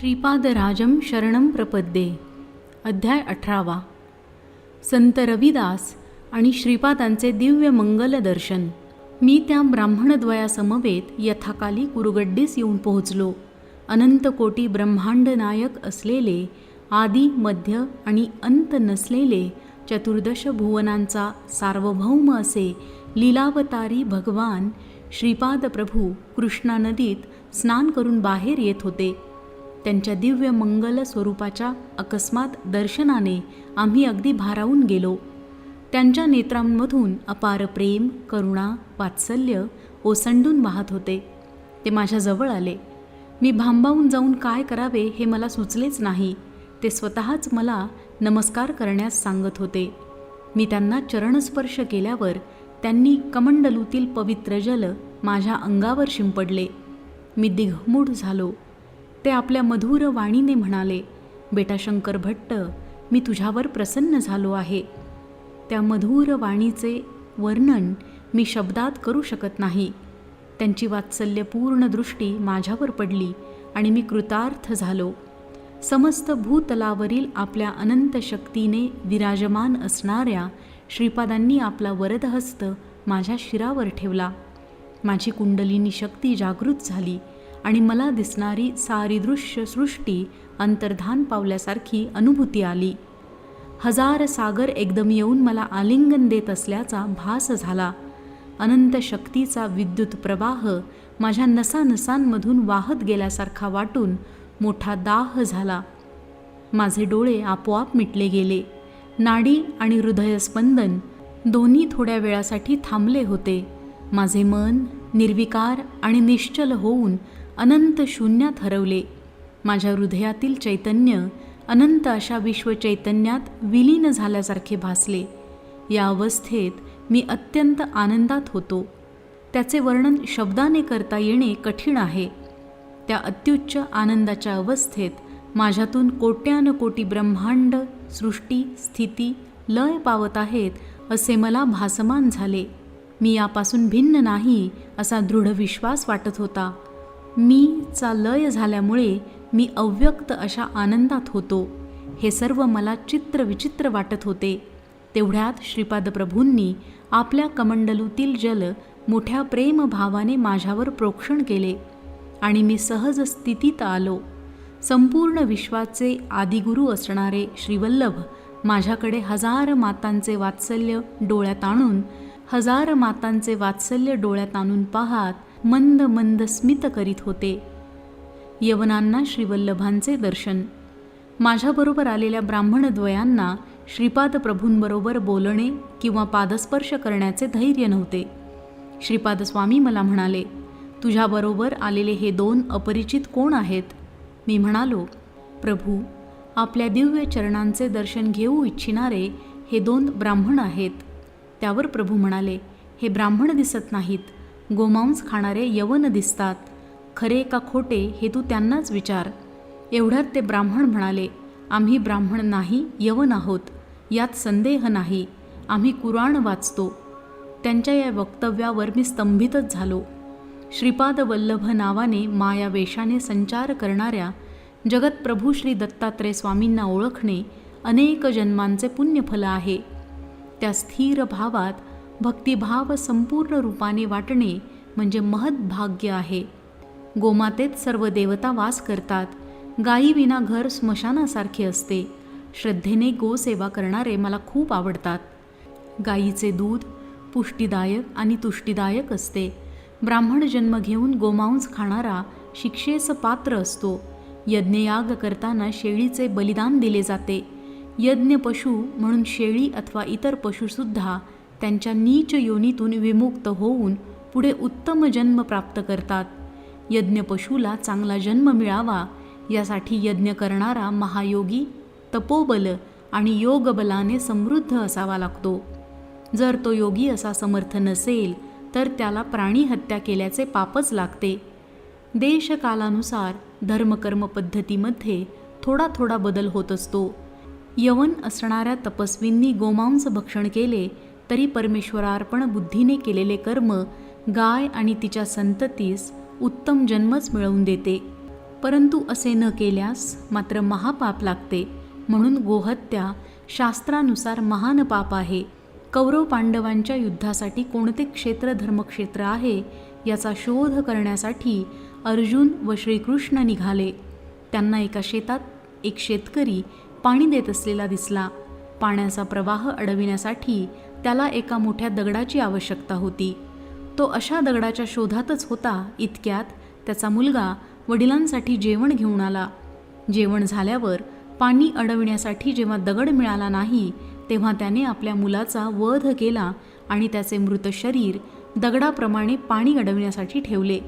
श्रीपादराजं शरणं प्रपद्ये. अध्याय अठरावा. संत रविदास आणि श्रीपादांचे दिव्य मंगल दर्शन. मी त्या ब्राह्मणद्वयासमवेत यथाकाली कुरुगड्डीस येऊन पोहोचलो. अनंत कोटी ब्रह्मांड नायक असलेले आदी मध्य आणि अंत नसलेले चतुर्दश भुवनांचा सार्वभौम असे लीलावतारी भगवान श्रीपाद प्रभू कृष्णा नदीत स्नान करून बाहेर येत होते. त्यांच्या दिव्य मंगल स्वरूपाच्या अकस्मात दर्शनाने आम्ही अगदी भारावून गेलो. त्यांच्या नेत्रांमधून अपार प्रेम करुणा वात्सल्य ओसंडून वाहत होते. ते माझ्याजवळ आले. मी भांबावून जाऊन काय करावे हे मला सुचलेच नाही. ते स्वतःच मला नमस्कार करण्यास सांगत होते. मी त्यांना चरणस्पर्श केल्यावर त्यांनी कमंडलूतील पवित्र जल माझ्या अंगावर शिंपडले. मी दिघमूढ झालो. ते आपल्या मधुर वाणीने म्हणाले बेटा शंकर भट्ट मी तुझ्यावर प्रसन्न झालो आहे. त्या मधुर वाणीचे वर्णन मी शब्दात करू शकत नाही. त्यांची वात्सल्यपूर्ण दृष्टी माझ्यावर पडली आणि मी कृतार्थ झालो. समस्त भूतलावरील आपल्या अनंत शक्तीने विराजमान असणाऱ्या श्रीपादांनी आपला वरदहस्त माझ्या शिरावर ठेवला. माझी कुंडलिनी शक्ती जागृत झाली. आणि मला दिसणारी सारी दृश्य सृष्टी अंतर्धान पावल्यासारखी अनुभूती आली. हजार सागर एकदम येऊन मला आलिंगन देत असल्याचा भास झाला. अनंत शक्तीचा विद्युत प्रवाह माझ्या नसानसांमधून वाहत गेल्यासारखा वाटून मोठा दाह झाला. माझे डोळे आपोआप मिटले गेले. नाडी आणि हृदयस्पंदन दोन्ही थोड्या वेळासाठी थांबले होते. माझे मन निर्विकार आणि निश्चल होऊन अनंत शून्यात हरवले माझ्या हृदयातील चैतन्य अनंत अशा विश्वचैतन्यात विलीन झाल्यासारखे भासले. या अवस्थेत मी अत्यंत आनंदात होतो. त्याचे वर्णन शब्दाने करता येणे कठीण आहे. त्या अत्युच्च आनंदाच्या अवस्थेत माझ्यातून कोट्यान कोटी ब्रह्मांड सृष्टी स्थिती लय पावत आहेत असे मला भासमान झाले. मी यापासून भिन्न नाही असा दृढ विश्वास वाटत होता. मी चा लय झाल्यामुळे मी अव्यक्त अशा आनंदात होतो. हे सर्व मला चित्र विचित्र वाटत होते. तेवढ्यात श्रीपाद प्रभूंनी आपल्या कमंडलूतील जल मोठ्या प्रेमभावाने माझ्यावर प्रोक्षण केले आणि मी सहज स्थितीत आलो. संपूर्ण विश्वाचे आदिगुरू असणारे श्रीवल्लभ माझ्याकडे हजार मातांचे वात्सल्य डोळ्यात आणून हजार मातांचे वात्सल्य डोळ्यात आणून पाहात मंद मंद स्मित करीत होते. यवनांना श्रीवल्लभांचे दर्शन. माझ्याबरोबर आलेल्या ब्राह्मणद्वयांना श्रीपाद प्रभूंबरोबर बोलणे किंवा पादस्पर्श करण्याचे धैर्य नव्हते. श्रीपाद स्वामी मला म्हणाले तुझ्याबरोबर आलेले हे दोन अपरिचित कोण आहेत? मी म्हणालो प्रभू आपल्या दिव्य चरणांचे दर्शन घेऊ इच्छिणारे हे दोन ब्राह्मण आहेत. त्यावर प्रभू म्हणाले हे ब्राह्मण दिसत नाहीत. गोमांस खाणारे यवन दिसतात. खरे का खोटे हे तू त्यांनाच विचार. एवढ्यात ते ब्राह्मण म्हणाले आम्ही ब्राह्मण नाही यवन आहोत. यात संदेह नाही. आम्ही कुराण वाचतो. त्यांच्या या वक्तव्यावर मी स्तंभितच झालो. श्रीपाद वल्लभ नावाने माया वेशाने संचार करणाऱ्या जगतप्रभू श्री दत्तात्रय स्वामींना ओळखणे अनेक जन्मांचे पुण्यफल आहे. त्या स्थिर भावात भक्तिभाव संपूर्ण रूपाने वाटणे म्हणजे महत् भाग्य आहे. गोमातेत सर्व देवता वास करतात. गायीविना घर स्मशानासारखे असते. श्रद्धेने गोसेवा करणारे मला खूप आवडतात. गायीचे दूध पुष्टीदायक आणि तुष्टीदायक असते. ब्राह्मण जन्म घेऊन गोमांस खाणारा शिक्षेस पात्र असतो. यज्ञयाग करताना शेळीचे बलिदान दिले जाते. यज्ञ पशु म्हणून शेळी अथवा इतर पशुसुद्धा त्यांच्या नीच योनीतून विमुक्त होऊन पुढे उत्तम जन्म प्राप्त करतात. यज्ञपशूला चांगला जन्म मिळावा यासाठी यज्ञ करणारा महायोगी तपोबल आणि योगबलाने समृद्ध असावा लागतो. जर तो योगी असा समर्थ नसेल तर त्याला प्राणी हत्या केल्याचे पापच लागते. देशकालानुसार धर्मकर्म पद्धतीमध्ये थोडा थोडा बदल होत असतो. यवन असणाऱ्या तपस्वींनी गोमांस भक्षण केले तरी परमेश्वरार्पण बुद्धीने केलेले कर्म गाय आणि तिच्या संततीस उत्तम जन्मच मिळवून देते. परंतु असे न केल्यास मात्र महापाप लागते. म्हणून गोहत्या शास्त्रानुसार महान पाप आहे. कौरव पांडवांच्या युद्धासाठी कोणते क्षेत्र धर्मक्षेत्र आहे याचा शोध करण्यासाठी अर्जुन व श्रीकृष्ण निघाले. त्यांना एका शेतात एक शेतकरी पाणी देत असलेला दिसला. पाण्याचा प्रवाह अडविण्यासाठी त्याला एका मोठ्या दगडाची आवश्यकता होती. तो अशा दगडाच्या शोधातच होता इतक्यात त्याचा मुलगा वडिलांसाठी जेवण घेऊन आला. जेवण झाल्यावर पाणी अडविण्यासाठी जेव्हा दगड मिळाला नाही तेव्हा त्याने आपल्या मुलाचा वध केला आणि त्याचे मृत शरीर दगडाप्रमाणे पाणी अडविण्यासाठी ठेवले.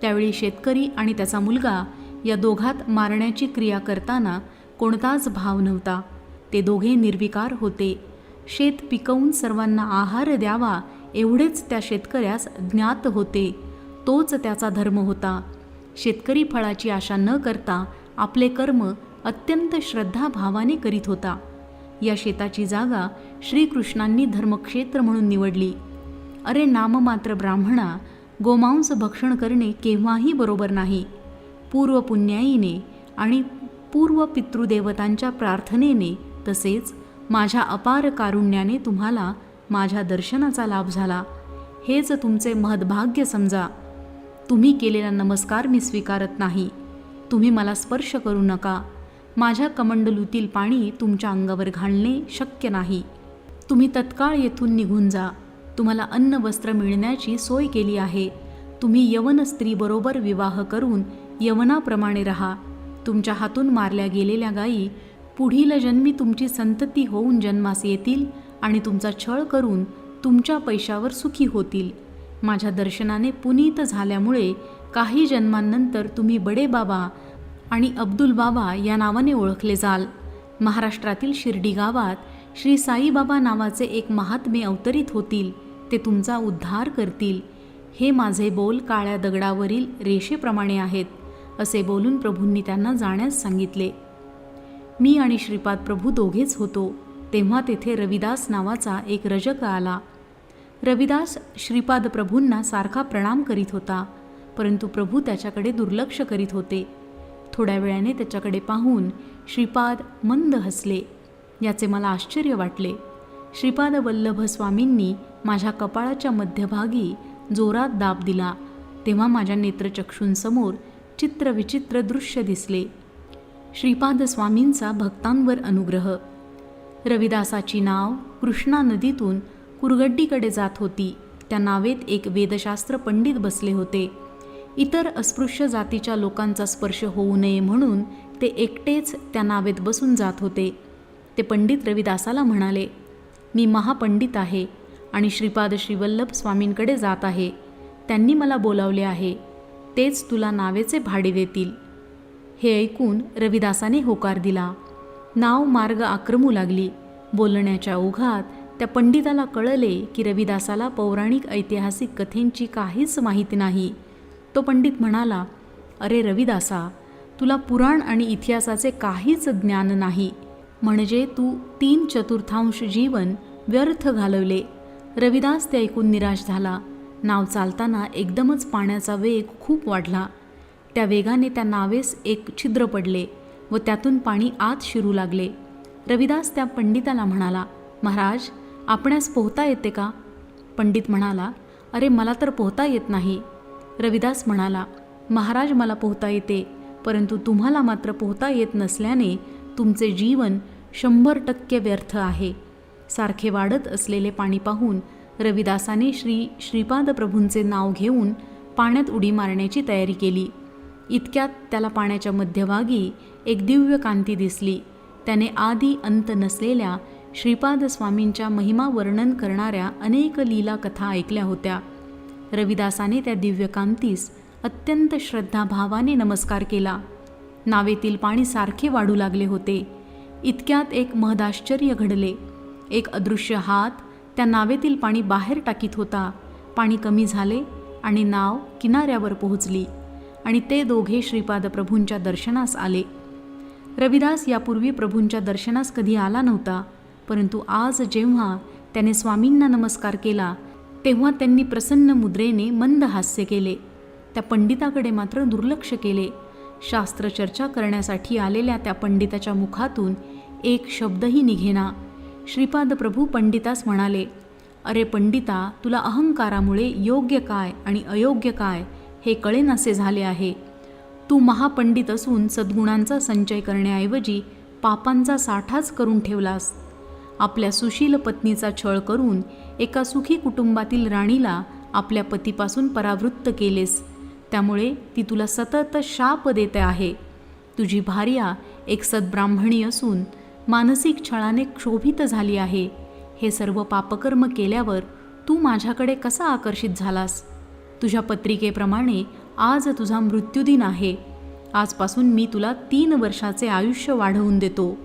त्यावेळी शेतकरी आणि त्याचा मुलगा या दोघात मारण्याची क्रिया करताना कोणताच भाव नव्हता. ते दोघे निर्विकार होते. शेत पिकवून सर्वांना आहार द्यावा एवढेच त्या शेतकऱ्यास ज्ञात होते. तोच त्याचा धर्म होता. शेतकरी फळाची आशा न करता आपले कर्म अत्यंत श्रद्धाभावाने करीत होता. या शेताची जागा श्रीकृष्णांनी धर्मक्षेत्र म्हणून निवडली. अरे नाममात्र ब्राह्मणा गोमांस भक्षण करणे केव्हाही बरोबर नाही. पूर्वपुण्याईने आणि पूर्व पितृदेवतांच्या प्रार्थनेने तसेच माझ्या अपार कारुण्याने तुम्हाला माझ्या दर्शनाचा लाभ झाला. हेच तुमचे महद्भाग्य समजा. तुम्ही केलेला नमस्कार मी स्वीकारत नाही. तुम्ही मला स्पर्श करू नका. माझ्या कमंडलूतील पाणी तुमच्या अंगावर घालणे शक्य नाही. तुम्ही तत्काळ येथून निघून जा. तुम्हाला अन्न वस्त्र मिळण्याची सोय केली आहे. तुम्ही यवन स्त्रीबरोबर विवाह करून यवनाप्रमाणे राहा. तुमच्या हातून मारल्या गेलेल्या गायी पुढील जन्मी तुमची संतती होऊन जन्मास येतील आणि तुमचा छळ करून तुमच्या पैशावर सुखी होतील. माझ्या दर्शनाने पुनीत झाल्यामुळे काही जन्मांनंतर तुम्ही बडे बाबा आणि अब्दुल बाबा या नावाने ओळखले जाल. महाराष्ट्रातील शिर्डी गावात श्री साईबाबा नावाचे एक महात्मे अवतरित होतील. ते तुमचा उद्धार करतील. हे माझे बोल काळ्या दगडावरील रेषेप्रमाणे आहेत असे बोलून प्रभूंनी त्यांना जाण्यास सांगितले. मी आणि श्रीपाद प्रभू दोघेच होतो. तेव्हा तेथे रविदास नावाचा एक रजक आला. रविदास श्रीपाद प्रभूंना सारखा प्रणाम करीत होता परंतु प्रभू त्याच्याकडे दुर्लक्ष करीत होते. थोड्या वेळाने त्याच्याकडे पाहून श्रीपाद मंद हसले. याचे मला आश्चर्य वाटले. श्रीपाद वल्लभ स्वामींनी माझ्या कपाळाच्या मध्यभागी जोरात दाब दिला. तेव्हा माझ्या नेत्रचक्षूंसमोर चित्रविचित्र दृश्य दिसले. श्रीपाद स्वामींचा भक्तांवर अनुग्रह. रविदासाची नाव कृष्णा नदीतून कुरगड्डीकडे जात होती. त्या नावेत एक वेदशास्त्र पंडित बसले होते. इतर अस्पृश्य जातीच्या लोकांचा स्पर्श होऊ नये म्हणून ते एकटेच त्या नावेत बसून जात होते. ते पंडित रविदासाला म्हणाले मी महापंडित आहे आणि श्रीपाद श्रीवल्लभ स्वामींकडे जात आहे. त्यांनी मला बोलावले आहे. तेच तुला नावेचे भाडे देतील. हे ऐकून रविदासाने होकार दिला. नाव मार्ग आक्रमू लागली. बोलण्याच्या ओघात त्या पंडिताला कळले की रविदासाला पौराणिक ऐतिहासिक कथेंची काहीच माहिती नाही. तो पंडित म्हणाला अरे रविदासा तुला पुराण आणि इतिहासाचे काहीच ज्ञान नाही. म्हणजे तू तीन चतुर्थांश जीवन व्यर्थ घालवले. रविदास ते ऐकून निराश झाला. नाव चालताना एकदमच पाण्याचा वेग खूप वाढला. त्या वेगाने त्या नावेस एक छिद्र पडले व त्यातून पाणी आत शिरू लागले. रविदास त्या पंडिताला म्हणाला महाराज आपणास पोहता येते का? पंडित म्हणाला अरे मला तर पोहता येत नाही. रविदास म्हणाला महाराज मला पोहता येते परंतु तुम्हाला मात्र पोहता येत नसल्याने तुमचे जीवन शंभर टक्के व्यर्थ आहे. सारखे वाढत असलेले पाणी पाहून रविदासाने श्री श्रीपाद प्रभूंचे नाव घेऊन पाण्यात उडी मारण्याची तयारी केली. इतक्यात त्याला पाण्याच्या मध्यभागी एक दिव्य कांती दिसली. त्याने आदी अंत नसलेल्या श्रीपाद स्वामींच्या महिमा वर्णन करणाऱ्या अनेक लीला कथा ऐकल्या होत्या. रविदासाने त्या दिव्य कांतीस अत्यंत श्रद्धाभावाने नमस्कार केला. नावेतील पाणी सारखे वाढू लागले होते. इतक्यात एक महदाश्चर्य घडले. एक अदृश्य हात त्या नावेतील पाणी बाहेर टाकीत होता. पाणी कमी झाले आणि नाव किनाऱ्यावर पोहोचली. आणि ते दोघे श्रीपाद प्रभूंच्या दर्शनास आले. रविदास यापूर्वी प्रभूंच्या दर्शनास कधी आला नव्हता परंतु आज जेव्हा त्याने स्वामींना नमस्कार केला तेव्हा त्यांनी प्रसन्न मुद्रेने मंद हास्य केले. त्या पंडिताकडे मात्र दुर्लक्ष केले. शास्त्रचर्चा करण्यासाठी आलेल्या त्या पंडिताच्या मुखातून एक शब्दही निघेना. श्रीपाद प्रभू पंडितास म्हणाले अरे पंडिता तुला अहंकारामुळे योग्य काय आणि अयोग्य काय? हे कळेनासे झाले आहे. तू महापंडित असून सद्गुणांचा संचय करण्याऐवजी पापांचा साठाच करून ठेवलास. आपल्या सुशील पत्नीचा छळ करून एका सुखी कुटुंबातील राणीला आपल्या पतीपासून परावृत्त केलेस. त्यामुळे ती तुला सतत शाप देते आहे. तुझी भार्या एक सद्ब्राह्मणी असून मानसिक छळाने क्षोभित झाली आहे. हे सर्व पापकर्म केल्यावर तू माझ्याकडे कसा आकर्षित झालास? तुझ्या पत्रिकेप्रमाणे आज तुझा मृत्यूदिन आहे. आजपासून मी तुला तीन वर्षाचे आयुष्य वाढवून देतो.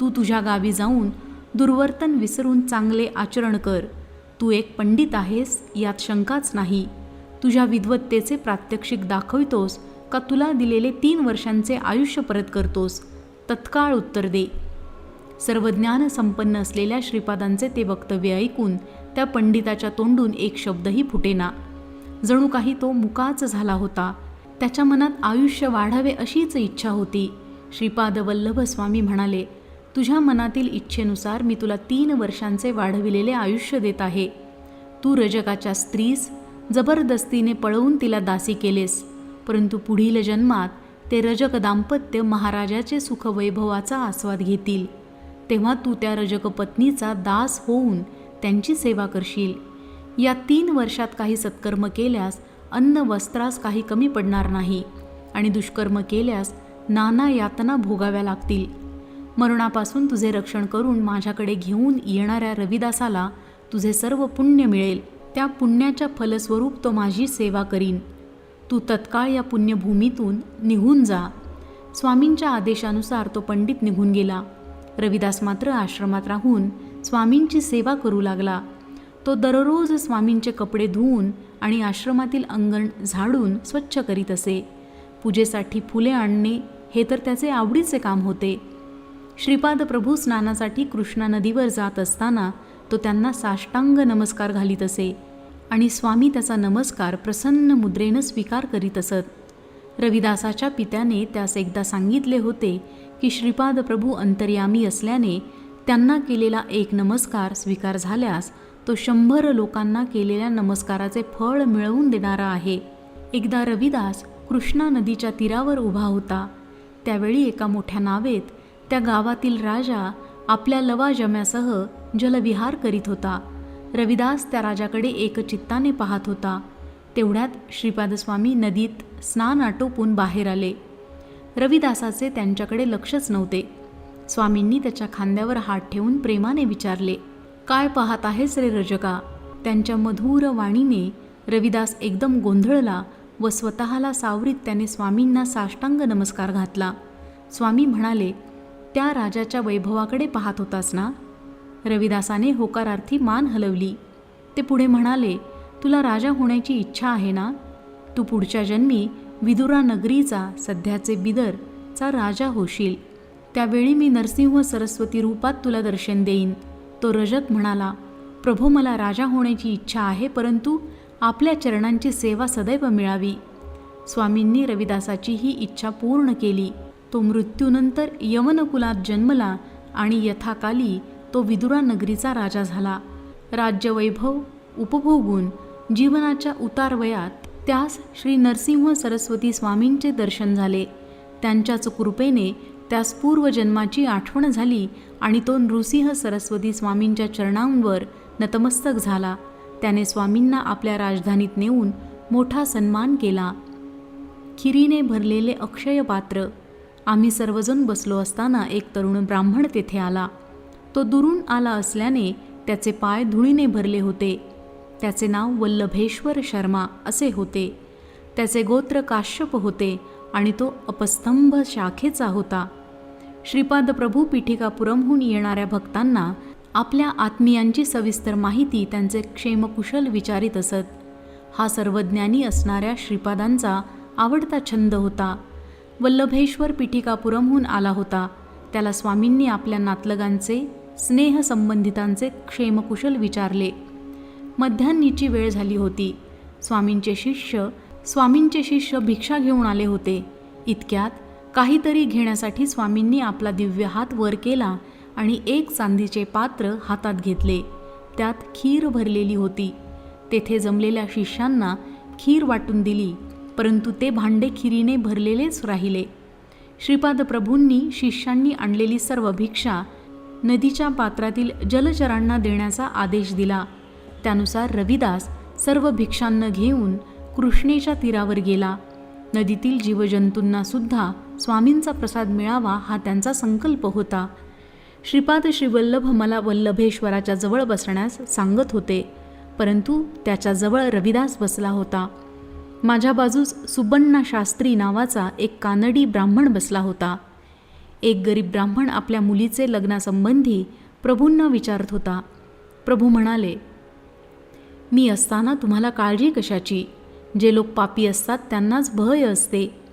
तू तुझ्या गावी जाऊन दुर्वर्तन विसरून चांगले आचरण कर. तू एक पंडित आहेस यात शंकाच नाही. तुझ्या विद्वत्तेचे प्रात्यक्षिक दाखवितोस का तुला दिलेले तीन वर्षांचे आयुष्य परत करतोस? तत्काळ उत्तर दे. सर्व ज्ञान संपन्न असलेल्या श्रीपादांचे ते वक्तव्य ऐकून त्या पंडिताच्या तोंडून एक शब्दही फुटेना. जणू काही तो मुकाच झाला होता. त्याच्या मनात आयुष्य वाढावे अशीच इच्छा होती. श्रीपाद वल्लभ स्वामी म्हणाले तुझ्या मनातील इच्छेनुसार मी तुला तीन वर्षांचे वाढविलेले आयुष्य देत आहे. तू रजकाच्या स्त्रीस जबरदस्तीने पळवून तिला दासी केलेस. परंतु पुढील जन्मात ते रजक दाम्पत्य महाराजाचे सुखवैभवाचा आस्वाद घेतील. तेव्हा तू त्या रजक पत्नीचा दास होऊन त्यांची सेवा करशील. या तीन वर्षात काही सत्कर्म केल्यास अन्न वस्त्रास काही कमी पडणार नाही आणि दुष्कर्म केल्यास नाना यातना भोगाव्या लागतील. मरणापासून तुझे रक्षण करून माझ्याकडे घेऊन येणाऱ्या रविदासाला तुझे सर्व पुण्य मिळेल. त्या पुण्याच्या फलस्वरूप तो माझी सेवा करीन. तू तत्काळ या पुण्यभूमीतून निघून जा. स्वामींच्या आदेशानुसार तो पंडित निघून गेला. रविदास मात्र आश्रमात राहून स्वामींची सेवा करू लागला. तो दररोज स्वामींचे कपडे धुवून आणि आश्रमातील अंगण झाडून स्वच्छ करीत असे. पूजेसाठी फुले आणणे हे तर त्याचे आवडीचे काम होते. श्रीपाद प्रभू स्नानासाठी कृष्णा नदीवर जात असताना तो त्यांना साष्टांग नमस्कार घालीत असे आणि स्वामी त्याचा नमस्कार प्रसन्न मुद्रेनं स्वीकार करीत असत. रविदासाच्या पित्याने त्यास एकदा सांगितले होते की श्रीपाद प्रभू अंतर्यामी असल्याने त्यांना केलेला एक नमस्कार स्वीकार झाल्यास तो शंभर लोकांना केलेल्या नमस्काराचे फळ मिळवून देणारा आहे. एकदा रविदास कृष्णा नदीच्या तीरावर उभा होता. त्यावेळी एका मोठ्या नावेत त्या गावातील राजा आपल्या लवाजम्यासह जलविहार करीत होता. रविदास त्या राजाकडे एकचित्ताने पाहत होता. तेवढ्यात श्रीपादस्वामी नदीत स्नान आटोपून बाहेर आले. रविदासाचे त्यांच्याकडे लक्षच नव्हते. स्वामींनी त्याच्या खांद्यावर हात ठेवून प्रेमाने विचारले काय पाहत आहेस रे रजका? त्यांच्या मधुर वाणीने रविदास एकदम गोंधळला व स्वतःला सावरीत त्याने स्वामींना साष्टांग नमस्कार घातला. स्वामी म्हणाले त्या राजाच्या वैभवाकडे पाहत होतास ना? रविदासाने होकारार्थी मान हलवली. ते पुढे म्हणाले तुला राजा होण्याची इच्छा आहे ना? तू पुढच्या जन्मी विदुरा नगरीचा सध्याचे बिदरचा राजा होशील. त्यावेळी मी नरसिंह सरस्वती रूपात तुला दर्शन देईन. तो रजत म्हणाला प्रभो मला राजा होण्याची इच्छा आहे परंतु आपल्या चरणांची सेवा सदैव मिळावी. स्वामींनी रविदासाची ही इच्छा पूर्ण केली. तो मृत्यूनंतर यवनकुलात जन्मला आणि यथाकाली तो विदुरा नगरीचा राजा झाला. राज्यवैभव उपभोगून जीवनाच्या उतारवयात त्यास श्री नरसिंह सरस्वती स्वामींचे दर्शन झाले. त्यांच्याच कृपेने त्यास पूर्वजन्माची आठवण झाली आणि तो नृसिंह सरस्वती स्वामींच्या चरणांवर नतमस्तक झाला. त्याने स्वामींना आपल्या राजधानीत नेऊन मोठा सन्मान केला. खिरीने भरलेले अक्षय पात्र आम्ही सर्वजण बसलो असताना एक तरुण ब्राह्मण तेथे आला. तो दुरून आला असल्याने त्याचे पाय धुळीने भरले होते. त्याचे नाव वल्लभेश्वर शर्मा असे होते. त्याचे गोत्र काश्यप होते आणि तो अपस्तंभ शाखेचा होता. श्रीपाद प्रभू पीठिकापुरमहून येणाऱ्या भक्तांना आपल्या आत्मीयांची सविस्तर माहिती त्यांचे क्षेमकुशल विचारित असत. हा सर्वज्ञानी असणाऱ्या श्रीपादांचा आवडता छंद होता. वल्लभेश्वर पीठिकापुरमहून आला होता. त्याला स्वामींनी आपल्या नातलगांचे स्नेहसंबंधितांचे क्षेमकुशल विचारले. मध्यान्नीची वेळ झाली होती. स्वामींचे शिष्य स्वामींचे शिष्य भिक्षा घेऊन आले होते. इतक्यात काहीतरी घेण्यासाठी स्वामींनी आपला दिव्य हात वर केला आणि एक चांदीचे पात्र हातात घेतले. त्यात खीर भरलेली होती. तेथे जमलेल्या शिष्यांना खीर वाटून दिली परंतु ते भांडे खिरीने भरलेलेच राहिले. श्रीपाद प्रभूंनी शिष्यांनी आणलेली सर्व भिक्षा नदीच्या पात्रातील जलचरांना देण्याचा आदेश दिला. त्यानुसार रविदास सर्व भिक्षांना घेऊन कृष्णेच्या तीरावर गेला. नदीतील जीवजंतूंना सुद्धा स्वामींचा प्रसाद मिळावा हा त्यांचा संकल्प होता. श्रीपाद श्रीवल्लभ मला वल्लभेश्वराच्या जवळ बसण्यास सांगत होते परंतु त्याच्याजवळ रविदास बसला होता. माझ्या बाजूस सुबण्णा शास्त्री नावाचा एक कानडी ब्राह्मण बसला होता. एक गरीब ब्राह्मण आपल्या मुलीचे लग्नासंबंधी प्रभूंना विचारत होता. प्रभू म्हणाले मी असताना तुम्हाला काळजी कशाची? जे लोक पापी असतात त्यांनाच भय असते.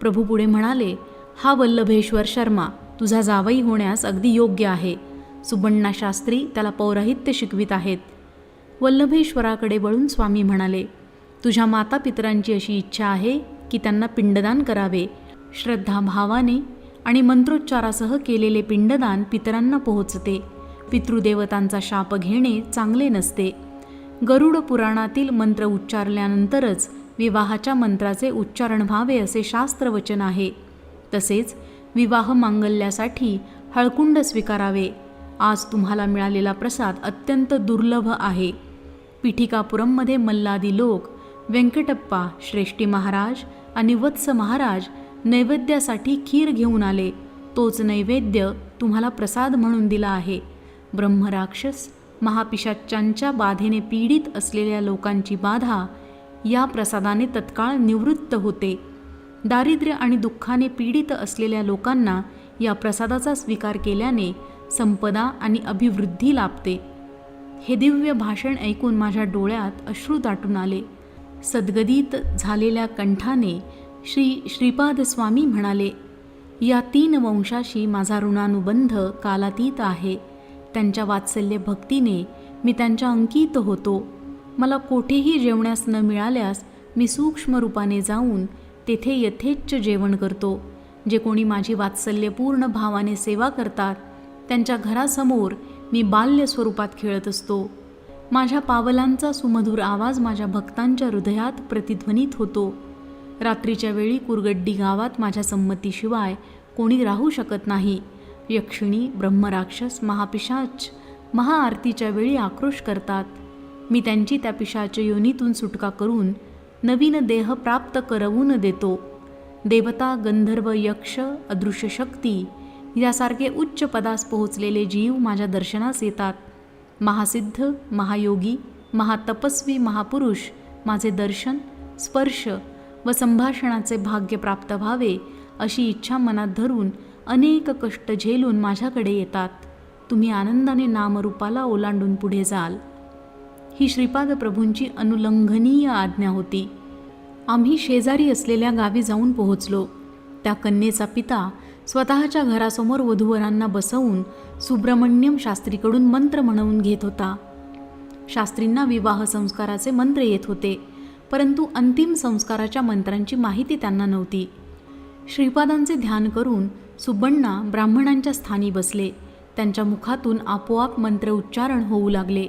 प्रभू पुढे म्हणाले हा वल्लभेश्वर शर्मा तुझा जावई होण्यास अगदी योग्य आहे. सुबण्णा शास्त्री त्याला पौराहित्य शिकवित आहेत. वल्लभेश्वराकडे वळून स्वामी म्हणाले तुझ्या माता पितरांची अशी इच्छा आहे की त्यांना पिंडदान करावे. श्रद्धाभावाने आणि मंत्रोच्चारासह केलेले पिंडदान पितरांना पोहोचते. पितृदेवतांचा शाप घेणे चांगले नसते. गरुड पुराणातील मंत्र उच्चारल्यानंतरच विवाहाच्या मंत्राचे उच्चारण व्हावे असे शास्त्रवचन आहे. तसेच विवाह मांगल्यासाठी हळकुंड स्वीकारावे. आज तुम्हाला मिळालेला प्रसाद अत्यंत दुर्लभ आहे. पिठिकापुरममध्ये मल्लादी लोक व्यंकटप्पा श्रेष्ठी महाराज आणि वत्स महाराज नैवेद्यासाठी खीर घेऊन आले. तोच नैवेद्य तुम्हाला प्रसाद म्हणून दिला आहे. ब्रह्मराक्षस महापिशाच्यांच्या बाधेने पीडित असलेल्या लोकांची बाधा या प्रसादाने तत्काळ निवृत्त होते. दारिद्र्य आणि दुःखाने पीडित असलेल्या लोकांना या प्रसादाचा स्वीकार केल्याने संपदा आणि अभिवृद्धी लाभते. हे दिव्य भाषण ऐकून माझ्या डोळ्यात अश्रू दाटून आले. सद्गदित झालेल्या कंठाने श्री श्रीपाद स्वामी म्हणाले या तीन वंशाशी माझा ऋणानुबंध कालातीत आहे. त्यांच्या वात्सल्य भक्तीने मी त्यांच्या अंकित होतो. मला कोठेही जेवण्यास न मिळाल्यास मी सूक्ष्म रूपाने जाऊन तेथे यथेच्छ जेवण करतो. जे कोणी माझी वात्सल्यपूर्ण भावाने सेवा करतात त्यांच्या घरासमोर मी बाल्य स्वरूपात खेळत असतो. माझ्या पावलांचा सुमधुर आवाज माझ्या भक्तांच्या हृदयात प्रतिध्वनित होतो. रात्रीच्या वेळी कुरगड्डी गावात माझ्या संमतीशिवाय कोणी राहू शकत नाही. यक्षिणी ब्रह्मराक्षस महापिशाच महाआरतीच्या वेळी आक्रोश करतात. मी त्यांची त्या पिशाच्या योनीतून सुटका करून नवीन देह प्राप्त करवून देतो. देवता गंधर्व यक्ष अदृश्य शक्ती यासारखे उच्च पदास पोहोचलेले जीव माझ्या दर्शनास येतात. महासिद्ध महायोगी महातपस्वी महापुरुष माझे दर्शन स्पर्श व संभाषणाचे भाग्य प्राप्त व्हावे अशी इच्छा मनात धरून अनेक कष्ट झेलून माझ्याकडे येतात. तुम्ही आनंदाने नामरूपाला ओलांडून पुढे जाल. ही श्रीपाद प्रभूंची अनुलंघनीय आज्ञा होती. आम्ही शेजारी असलेल्या गावी जाऊन पोहोचलो. त्या कन्येचा पिता स्वतःच्या घरासमोर वधूवरांना बसवून सुब्रमण्यम शास्त्रीकडून मंत्र म्हणवून घेत होता. शास्त्रींना विवाह संस्काराचे मंत्र येत होते परंतु अंतिम संस्काराच्या मंत्रांची माहिती त्यांना नव्हती. श्रीपादांचे ध्यान करून सुबण्णा ब्राह्मणांच्या स्थानी बसले. त्यांच्या मुखातून आपोआप मंत्र उच्चारण होऊ लागले.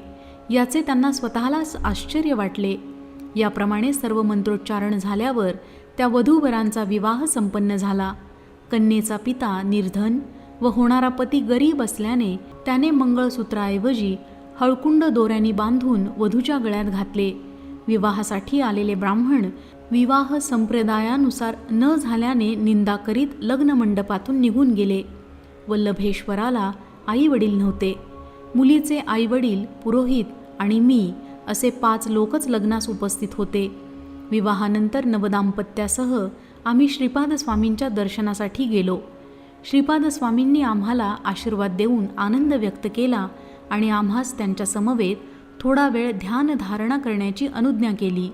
याचे त्यांना स्वतःलाच आश्चर्य वाटले. याप्रमाणे सर्व मंत्रोच्चारण झाल्यावर त्या वधूवरांचा विवाह संपन्न झाला. कन्येचा पिता निर्धन व होणारा पती गरीब असल्याने त्याने मंगळसूत्राऐवजी हळकुंड दोऱ्यांनी बांधून वधूच्या गळ्यात घातले. विवाहासाठी आलेले ब्राह्मण विवाह संप्रदायानुसार न झाल्याने निंदा करीत लग्न मंडपातून निघून गेले. वल्लभेश्वराला आईवडील नव्हते. मुलीचे आईवडील पुरोहित आणि मी असे पाच लोकच लग्नास उपस्थित होते. विवाहानंतर नवदाम्पत्यासह आम्ही श्रीपाद स्वामींच्या दर्शनासाठी गेलो. श्रीपाद स्वामींनी आम्हाला आशीर्वाद देऊन आनंद व्यक्त केला आणि आम्हास त्यांच्या समवेत थोडा वेळ ध्यान धारणा करण्याची अनुज्ञा केली.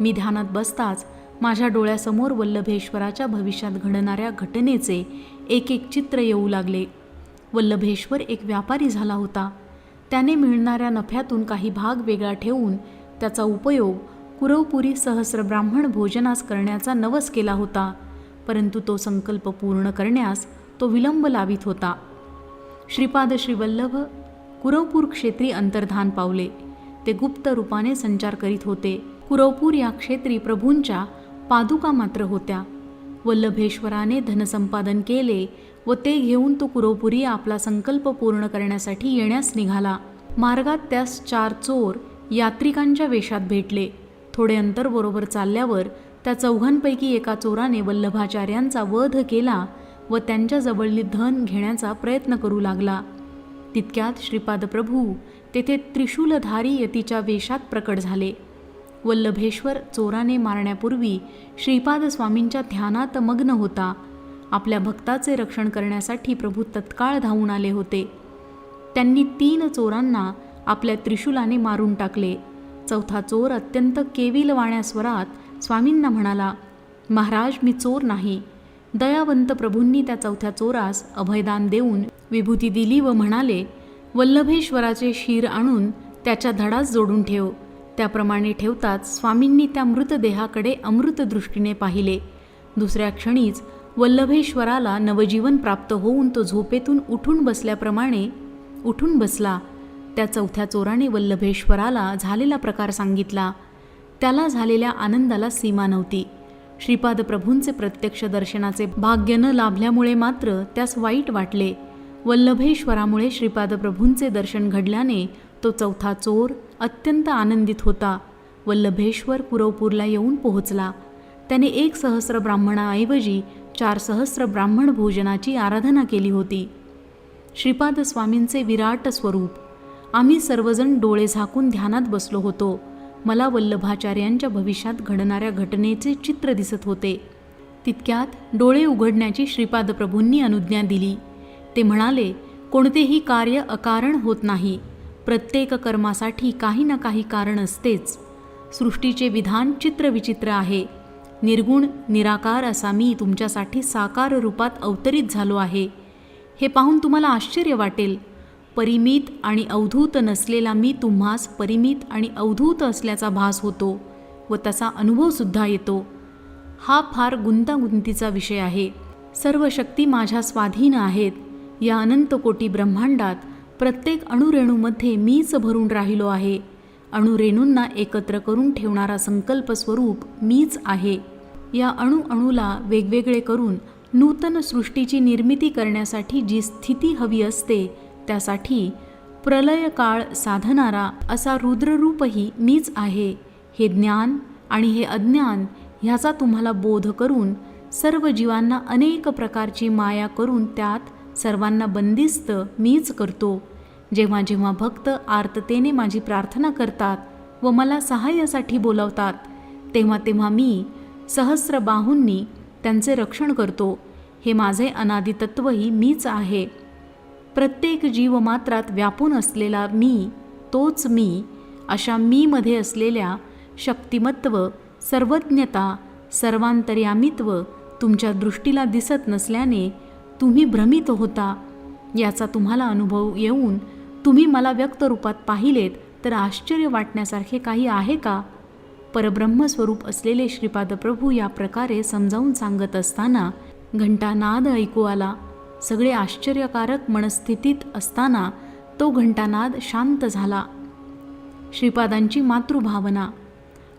मी ध्यानात बसताच माझ्या डोळ्यासमोर वल्लभेश्वराच्या भविष्यात घडणाऱ्या घटनेचे एक एक चित्र येऊ लागले. वल्लभेश्वर एक व्यापारी झाला होता. त्याने मिळणाऱ्या नफ्यातून काही भाग वेगळा ठेवून त्याचा उपयोग कुरवपुरी सहस्र ब्राह्मण भोजनास करण्याचा नवस केला होता परंतु तो संकल्प पूर्ण करण्यास तो विलंब लावित होता. श्रीपाद श्रीवल्लभ कुरवपूर क्षेत्री अंतर्धान पावले. ते गुप्त रूपाने संचार करीत होते. कुरवपूर या क्षेत्री प्रभूंच्या पादुका मात्र होत्या. वल्लभेश्वराने धनसंपादन केले व ते घेऊन तो कुरोपुरी आपला संकल्प पूर्ण करण्यासाठी येण्यास निघाला. मार्गात त्यास चार चोर यात्रिकांच्या वेशात भेटले. थोडे अंतर बरोबर चालल्यावर त्या चौघांपैकी एका चोराने वल्लभाचार्यांचा वध केला व त्यांच्याजवळली धन घेण्याचा प्रयत्न करू लागला. तितक्यात श्रीपाद प्रभू तेथे त्रिशूलधारी यतीच्या वेशात प्रकट झाले. वल्लभेश्वर चोराने मारण्यापूर्वी श्रीपाद स्वामींच्या ध्यानात मग्न होता. आपल्या भक्ताचे रक्षण करण्यासाठी प्रभू तत्काळ धावून आले होते. त्यांनी तीन चोरांना आपल्या त्रिशूलाने मारून टाकले. चौथा चोर अत्यंत केविलवाण्या स्वरात स्वामींना म्हणाला महाराज मी चोर नाही. दयावंत प्रभूंनी त्या चौथ्या चोरास अभयदान देऊन विभूती दिली व म्हणाले वल्लभेश्वराचे शीर आणून त्याच्या धडास जोडून ठेव. त्याप्रमाणे ठेवताच स्वामींनी त्या मृतदेहाकडे अमृतदृष्टीने पाहिले. दुसऱ्या क्षणीच वल्लभेश्वराला नवजीवन प्राप्त होऊन तो झोपेतून उठून बसल्याप्रमाणे उठून बसला. त्या चौथ्या चोराने वल्लभेश्वराला झालेला प्रकार सांगितला. त्याला झालेल्या आनंदाला सीमा नव्हती. श्रीपाद प्रभूंचे प्रत्यक्ष दर्शनाचे भाग्य न लाभल्यामुळे मात्र त्यास वाईट वाटले. वल्लभेश्वरामुळे श्रीपाद प्रभूंचे दर्शन घडल्याने तो चौथा चोर अत्यंत आनंदित होता. वल्लभेश्वर पुरवपूरला येऊन पोहोचला. त्याने एक सहस्र ब्राह्मणाऐवजी चार सहस्र ब्राह्मण भोजनाची आराधना केली होती. श्रीपाद स्वामींचे विराट स्वरूप. आम्ही सर्वजण डोळे झाकून ध्यानात बसलो होतो. मला वल्लभाचार्यांच्या भविष्यात घडणाऱ्या घटनेचे चित्र दिसत होते. तितक्यात डोळे उघडण्याची श्रीपाद प्रभूंनी अनुज्ञा दिली. ते म्हणाले कोणतेही कार्य अकारण होत नाही. प्रत्येक कर्मासाठी काही ना काही कारण असतेच. सृष्टीचे विधान चित्रविचित्र आहे. निर्गुण निराकार असा मी तुमच्यासाठी साकार रूपात अवतरित झालो आहे. हे पाहून तुम्हाला आश्चर्य वाटेल. परिमित आणि अवधूत नसलेला मी तुम्हास परिमित आणि अवधूत असल्याचा भास होतो व तसा अनुभवसुद्धा येतो. हा फार गुंतागुंतीचा विषय आहे. सर्व शक्ती माझ्या स्वाधीन आहेत. या अनंत कोटी ब्रह्मांडात प्रत्येक अणुरेणूमध्ये मीच भरून राहिलो आहे. अणुरेणूंना एकत्र करून ठेवणारा संकल्प स्वरूप मीच आहे. या अणुअणूला वेगवेगळे करून नूतन सृष्टीची निर्मिती करण्यासाठी जी स्थिती हवी असते त्यासाठी प्रलय काळ साधणारा असा रुद्ररूपही मीच आहे. हे ज्ञान आणि हे अज्ञान ह्याचा तुम्हाला बोध करून सर्व जीवांना अनेक प्रकारची माया करून त्यात सर्वांना बंदिस्त मीच करतो. जेव्हा जेव्हा भक्त आर्ततेने माझी प्रार्थना करतात व मला सहाय्यासाठी बोलावतात तेव्हा तेव्हा मी सहस्र बाहूंनी त्यांचे रक्षण करतो. हे माझे अनादितत्वही मीच आहे. प्रत्येक जीवमात्रात व्यापून असलेला मी तोच मी अशा मीमध्ये असलेल्या शक्तिमत्व सर्वज्ञता सर्वांतर्यामित्व तुमच्या दृष्टीला दिसत नसल्याने तुम्ही भ्रमित होता. याचा तुम्हाला अनुभव येऊन तुम्ही मला व्यक्त रूपात पाहिलेत तर आश्चर्य वाटण्यासारखे काही आहे का? परब्रह्मस्वरूप असलेले श्रीपाद प्रभू या प्रकारे समजावून सांगत असताना घंटानाद ऐकू आला. सगळे आश्चर्यकारक मनस्थितीत असताना तो घंटानाद शांत झाला. श्रीपादांची मातृभावना.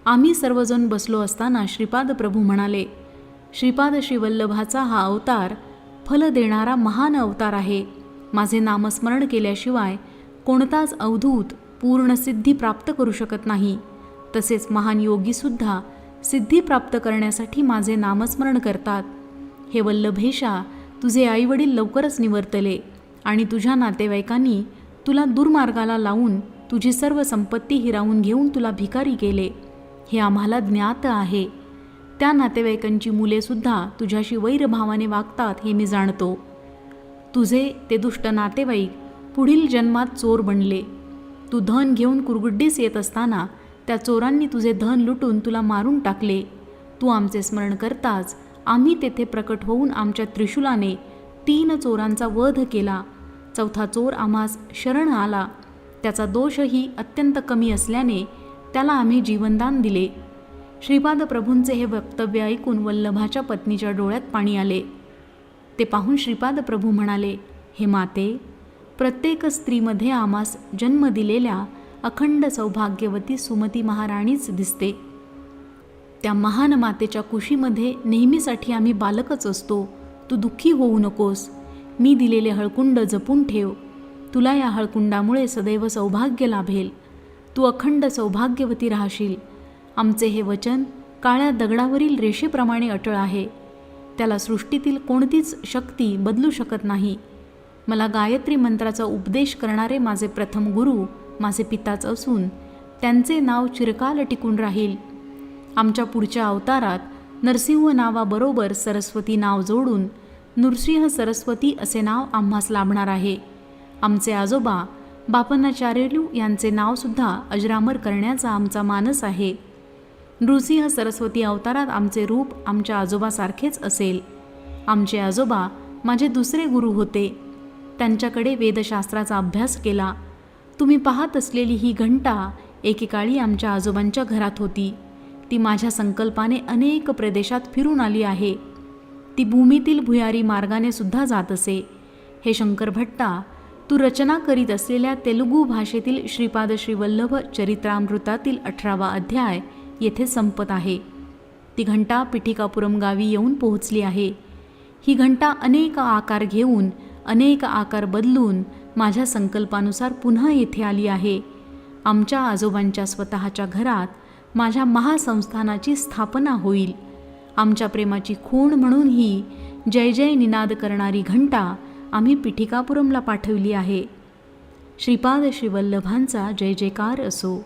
आम्ही सर्वजण बसलो असताना श्रीपाद प्रभू म्हणाले श्रीपाद श्रीवल्लभाचा हा अवतार फल देणारा महान अवतार आहे. माझे नामस्मरण केल्याशिवाय कोणताच अवधूत पूर्ण सिद्धी प्राप्त करू शकत नाही. तसेच महान योगीसुद्धा सिद्धी प्राप्त करण्यासाठी माझे नामस्मरण करतात. हे वल्लभेशा तुझे आईवडील लवकरच निवर्तले आणि तुझ्या नातेवाईकांनी तुला दुर्मार्गाला लावून तुझी सर्व संपत्ती हिरावून घेऊन तुला भिकारी केले. हे आम्हाला ज्ञात आहे. त्या नातेवाईकांची मुलेसुद्धा तुझ्याशी वैरभावाने वागतात हे मी जाणतो. तुझे ते दुष्ट नातेवाईक पुढील जन्मात चोर बनले. तू धन घेऊन कुरगुड्डीस येत असताना त्या चोरांनी तुझे धन लुटून तुला मारून टाकले. तू आमचे स्मरण करताच आम्ही तेथे प्रकट होऊन आमच्या त्रिशूलाने तीन चोरांचा वध केला. चौथा चोर आम्हास शरण आला. त्याचा दोषही अत्यंत कमी असल्याने त्याला आम्ही जीवनदान दिले. श्रीपाद प्रभूंचे हे वक्तव्य ऐकून वल्लभाच्या पत्नीच्या डोळ्यात पाणी आले. ते पाहून श्रीपाद प्रभू म्हणाले हे माते प्रत्येक स्त्रीमध्ये आम्हास जन्म दिलेल्या अखंड सौभाग्यवती सुमती महाराणीच दिसते. त्या महान मातेच्या कुशीमध्ये नेहमीसाठी आम्ही बालकच असतो. तू दुःखी होऊ नकोस. मी दिलेले हळकुंड जपून ठेव. तुला या हळकुंडामुळे सदैव सौभाग्य लाभेल. तू अखंड सौभाग्यवती राहशील. आमचे हे वचन काळ्या दगडावरील रेषेप्रमाणे अटळ आहे. त्याला सृष्टीतील कोणतीच शक्ती बदलू शकत नाही. मला गायत्री मंत्राचा उपदेश करणारे माझे प्रथम गुरु माझे पिताच असून त्यांचे नाव चिरकाल टिकून राहील. आमच्या पुढच्या अवतारात नरसिंह नावाबरोबर सरस्वती नाव जोडून नृसिंह सरस्वती असे नाव आम्हास लाभणार आहे. आमचे आजोबा बापनाचार्यलू यांचे नावसुद्धा अजरामर करण्याचा आमचा मानस आहे. नृसिंह सरस्वती अवतारात आमचे रूप आमच्या आजोबासारखेच असेल. आमचे आजोबा माझे दुसरे गुरु होते. त्यांच्याकडे वेदशास्त्राचा अभ्यास केला. तुम्ही पाहत असलेली ही घंटा एकेकाळी आमच्या आजोबांच्या घरात होती. ती माझ्या संकल्पाने अनेक प्रदेशात फिरून आली आहे. ती भूमीतील भुयारी मार्गाने सुद्धा जात असे. हे शंकर भट्टा तू रचना करीत असलेल्या तेलुगू भाषेतील श्रीपाद श्रीवल्लभ चरित्रामृतातील अठरावा अध्याय येथे संपत आहे. ती घंटा पिठिकापुरम गावी येऊन पोहोचली आहे. ही घंटा अनेक आकार घेऊन अनेक आकार बदलून माझ्या संकल्पानुसार पुन्हा येथे आली आहे. आमच्या आजोबांच्या स्वतःच्या घरात माझ्या महासंस्थानाची स्थापना होईल. आमच्या प्रेमाची खूण म्हणून ही जय जय निनाद करणारी घंटा आम्ही पिठिकापुरमला पाठवली आहे. श्रीपाद श्रीवल्लभांचा जय जयकार असो.